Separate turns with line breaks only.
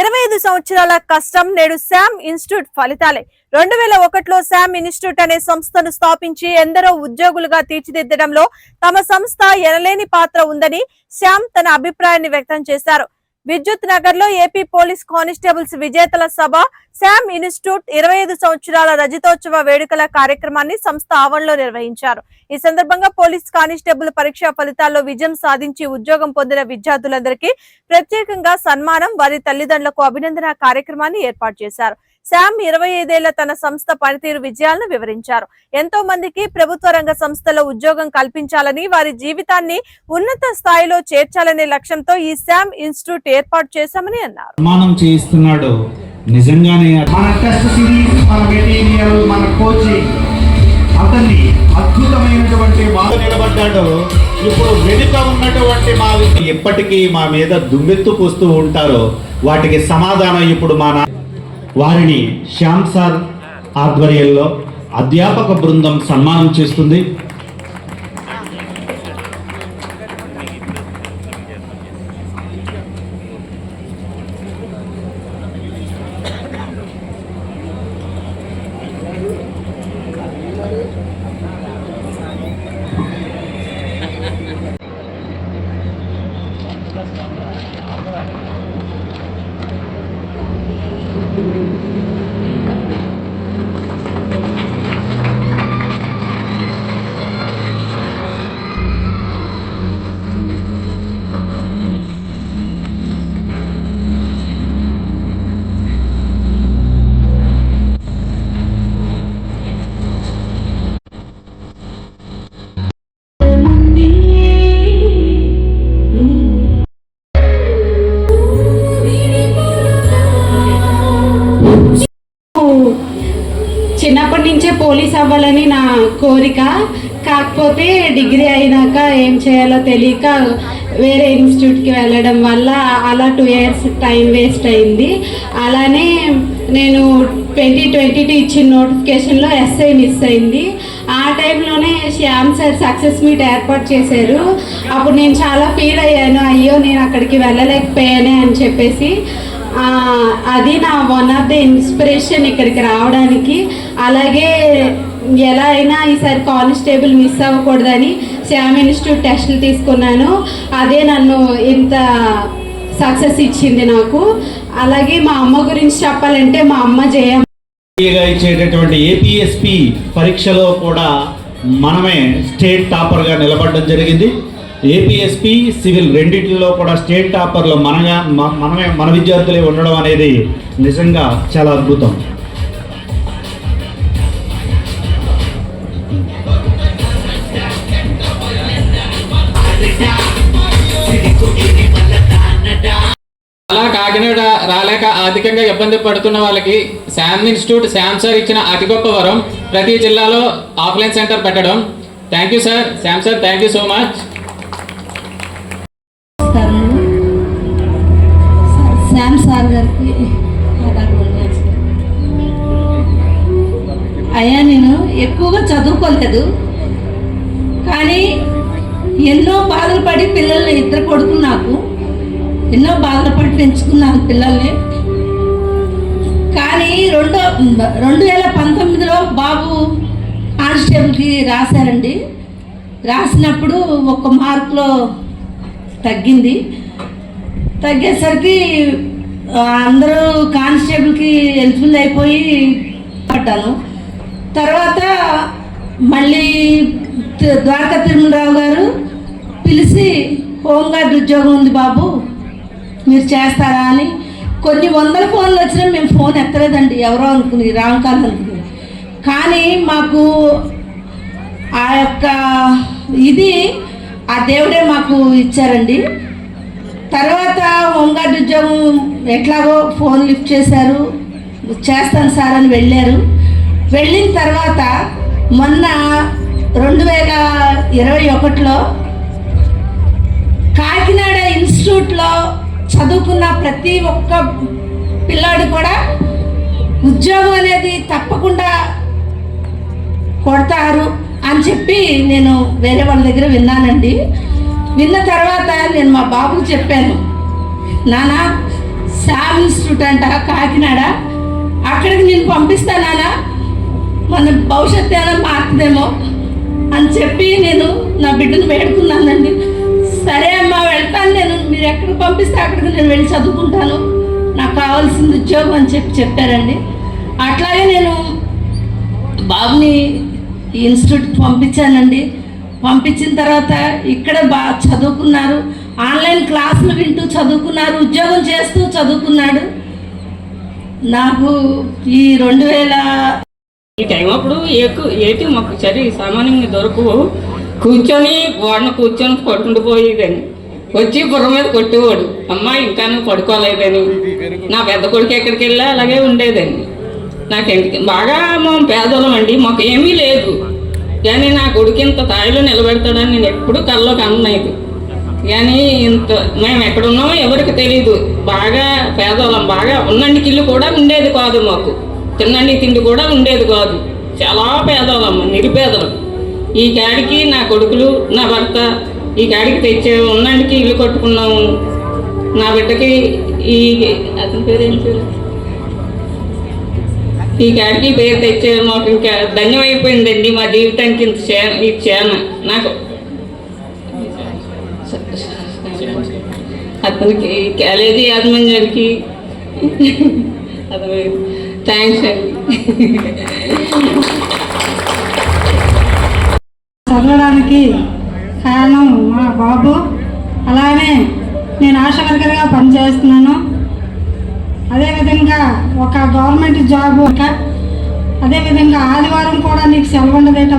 ఇరవై ఐదు సంవత్సరాల కష్టం నేడు శామ్ ఇన్స్టిట్యూట్ ఫలితాలే. రెండు వేల ఒకటిలో శామ్ ఇన్స్టిట్యూట్ అనే సంస్థను స్థాపించి ఎందరో ఉద్యోగులుగా తీర్చిదిద్దడంలో తమ సంస్థ ఎనలేని పాత్ర ఉందని శ్యామ్ తన అభిప్రాయాన్ని వ్యక్తం చేశారు. విద్యుత్ నగర్లో ఏపీ పోలీస్ కానిస్టేబుల్స్ విజేతల సభ శామ్ ఇన్స్టిట్యూట్ ఇరవై ఐదు సంవత్సరాల రజతోత్సవ వేడుకల కార్యక్రమాన్ని సంస్థ ఆవరణలో నిర్వహించారు. ఈ సందర్భంగా పోలీస్ కానిస్టేబుల్ పరీక్షా ఫలితాల్లో విజయం సాధించి ఉద్యోగం పొందిన విద్యార్థులందరికీ ప్రత్యేకంగా సన్మానం వారి తల్లిదండ్రులకు అభినందన కార్యక్రమాన్ని ఏర్పాటు చేశారు. శామ్ ఇరవై ఐదేళ్ళ తన సంస్థ పనితీరు విజయాలను వివరించారు. ఎంతో మందికి ప్రభుత్వ రంగ సంస్థలో ఉద్యోగం కల్పించాలని వారి జీవితాన్ని ఉన్నత స్థాయిలో చేర్చాలనే లక్ష్యంతో ఈ శామ్ ఇన్స్టిట్యూట్ ఏర్పాటు చేశామని అన్నారు.
నిర్మాణం చేయిస్తున్నాడు. నిజంగానే
మన టెస్ట్ సిరీస్ మన మెటీరియల్ మన కోచింగ్ అతన్ని అద్భుతమైనటువంటి
బాగా నిలబడ్డాడు. ఇప్పుడు వెనుక ఉన్నటువంటి మా ఎప్పటికీ మా మీద దుమ్మెత్తు పూస్తూ ఉంటారో. వాటికి సమాధానం ఇప్పుడు మా నా- వారిని శ్యామ్ సార్ ఆధ్వర్యంలో అధ్యాపక బృందం సన్మానం చేస్తుంది.
చిన్నప్పటి నుంచే పోలీస్ అవ్వాలని నా కోరిక. కాకపోతే డిగ్రీ అయినాక ఏం చేయాలో తెలియక వేరే ఇన్స్టిట్యూట్కి వెళ్ళడం వల్ల అలా టూ ఇయర్స్ టైం వేస్ట్ అయింది. అలానే నేను ట్వంటీ ట్వంటీ టూ ఇచ్చిన నోటిఫికేషన్లో ఎస్ఐ మిస్ అయింది. ఆ టైంలోనే శ్యామ్ సార్ సక్సెస్ మీట్ ఏర్పాటు చేశారు. అప్పుడు నేను చాలా ఫీల్ అయ్యాను. అయ్యో నేను అక్కడికి వెళ్ళలేకపోయానే అని చెప్పేసి. అది నా వన్ ఆఫ్ ద ఇన్స్పిరేషన్ ఇక్కడికి రావడానికి. అలాగే ఎలా అయినా ఈసారి కానిస్టేబుల్ మిస్ అవ్వకూడదని శ్యామ్ ఇన్స్టిట్యూట్ టెస్టులు తీసుకున్నాను. అదే నన్ను ఇంత సక్సెస్ ఇచ్చింది నాకు. అలాగే మా అమ్మ గురించి చెప్పాలంటే మా అమ్మ జయ.
ఇచ్చేటటువంటి ఏపీఎస్పి పరీక్షలో కూడా మనమే స్టేట్ టాపర్గా నిలబడడం జరిగింది. ఏపీఎస్పి సివిల్ రెండింటిలో కూడా స్టేట్ టాపర్లో మనగా మనమే మన విద్యార్థులే ఉండడం అనేది నిజంగా చాలా అద్భుతం.
అలా కాకినాడ రాలేక ఆర్థికంగా ఇబ్బంది పడుతున్న వాళ్ళకి శామ్ ఇన్స్టిట్యూట్ శామ్ సార్ ఇచ్చిన అతి గొప్ప వరం ప్రతి జిల్లాలో ఆఫ్లైన్ సెంటర్ పెట్టడం. Thank you sir. Sham sir thank you so much.
Shyam sir గారికి అయ్యా నేను ఎక్కువగా చదువుకోలేదు. కానీ ఎన్నో బాధలు పడి పిల్లల్ని ఇద్దరు కొడుకులు నాకు ఎన్నో బాధలు పడి పెంచుకున్నాను పిల్లల్ని. కానీ రెండో రెండు వేల పంతొమ్మిదిలో బాబు కానిస్టేబుల్కి రాశారండి. రాసినప్పుడు ఒక మార్కులో తగ్గింది. తగ్గేసరికి అందరూ కానిస్టేబుల్కి ఎలిజిబుల్ అయిపోయి పడ్డాను. తర్వాత మళ్ళీ తి- ద్వారకా తిరుమలరావు గారు పిలిచి హోంగార్డ్ ఉద్యోగం ఉంది బాబు మీరు చేస్తారా అని. కొన్ని వందల ఫోన్లు వచ్చినా మేము ఫోన్ ఎత్తలేదండి ఎవరో అనుకుని రామ్ కాల్ అనుకుని. కానీ మాకు ఆ యొక్క ఇది ఆ దేవుడే మాకు ఇచ్చారండి. తర్వాత హోంగార్డ్ ఉద్యోగం ఎట్లాగో ఫోన్ లిఫ్ట్ చేశారు. చేస్తాను సార్ అని వెళ్ళారు. వెళ్ళిన తర్వాత మొన్న రెండు వేల ఇరవై ఒకటిలో కాకినాడ ఇన్స్టిట్యూట్లో చదువుకున్న ప్రతి ఒక్క పిల్లాడు కూడా ఉద్యోగం అనేది తప్పకుండా కొడతారు అని చెప్పి నేను వేరే వాళ్ళ దగ్గర విన్నానండి. విన్న తర్వాత నేను మా బాబుకు చెప్పాను. నాన్న శామ్ ఇన్స్టిట్యూట్ అంట కాకినాడ. అక్కడికి నేను పంపిస్తానా మన భవిష్యత్తు ఏమైనా మారుతుందేమో అని చెప్పి నేను నా బిడ్డను వేడుకున్నానండి. సరే అమ్మా వెళ్తాను నేను. మీరు ఎక్కడికి పంపిస్తే అక్కడికి నేను వెళ్ళి చదువుకుంటాను. నాకు కావాల్సింది ఉద్యోగం అని చెప్పి చెప్పారండి. అట్లాగే నేను బాబుని ఈ ఇన్స్టిట్యూట్కి పంపించానండి. పంపించిన తర్వాత ఇక్కడే బాగా చదువుకున్నారు. ఆన్లైన్ క్లాసులు వింటూ చదువుకున్నారు ఉద్యోగం చేస్తూ చదువుకున్నాడు. నాకు ఈ రెండు వేల
ఈ టైం అప్పుడు ఎక్కువ ఏటి మాకు సరి సామాన్యంగా దొరకవు. కూర్చొని వాడిని కూర్చొని కొట్టుండిపోయేదని వచ్చి బుర్ర మీద కొట్టేవాడు. అమ్మ ఇంకా నువ్వు పడుకోలేదని. నా పెద్ద కొడుకు ఎక్కడికి వెళ్ళా అలాగే ఉండేదని నాకు ఎందుకు బాగా మేము పేదలం అండి. మాకు ఏమీ లేదు. కానీ నా కొడుకు ఇంత స్థాయిలో నిలబెడతాడని నేను ఎప్పుడూ కల్లో కన్నది కానీ ఇంత మేము ఎక్కడున్నామో ఎవరికి తెలియదు బాగా పేదవాళ్ళం బాగా ఉన్నండి ఇల్లు కూడా ఉండేది కాదు మాకు. తిన్నండి తిండి కూడా ఉండేది కాదు. చాలా పేదవాళ్ళం నిరుపేదలం ఈ కాడికి నా కొడుకులు నా భర్త ఈ కాడికి తెచ్చే ఉన్నండికి ఇల్లు కట్టుకున్నాము. నా బిడ్డకి ఈ అతని పేరు ఏం పేరు? ఈ క్యాటరీ పేరు తెచ్చే మాకు ఇంకా ధన్యమైపోయిందండి మా జీవితానికి ఇంత ఇది ఈ నాకు అతనికి కాలేజీ యాజమాన్యానికి అతను థ్యాంక్స్ అండి.
చదవడానికి కారణం మా బాబు. అలానే నేను ఆశ వర్కర్గా పనిచేస్తున్నాను. అదేవిధంగా ఒక గవర్నమెంట్ జాబ్ అదేవిధంగా ఆదివారం కూడా నీకు సెలవు ఉండదేట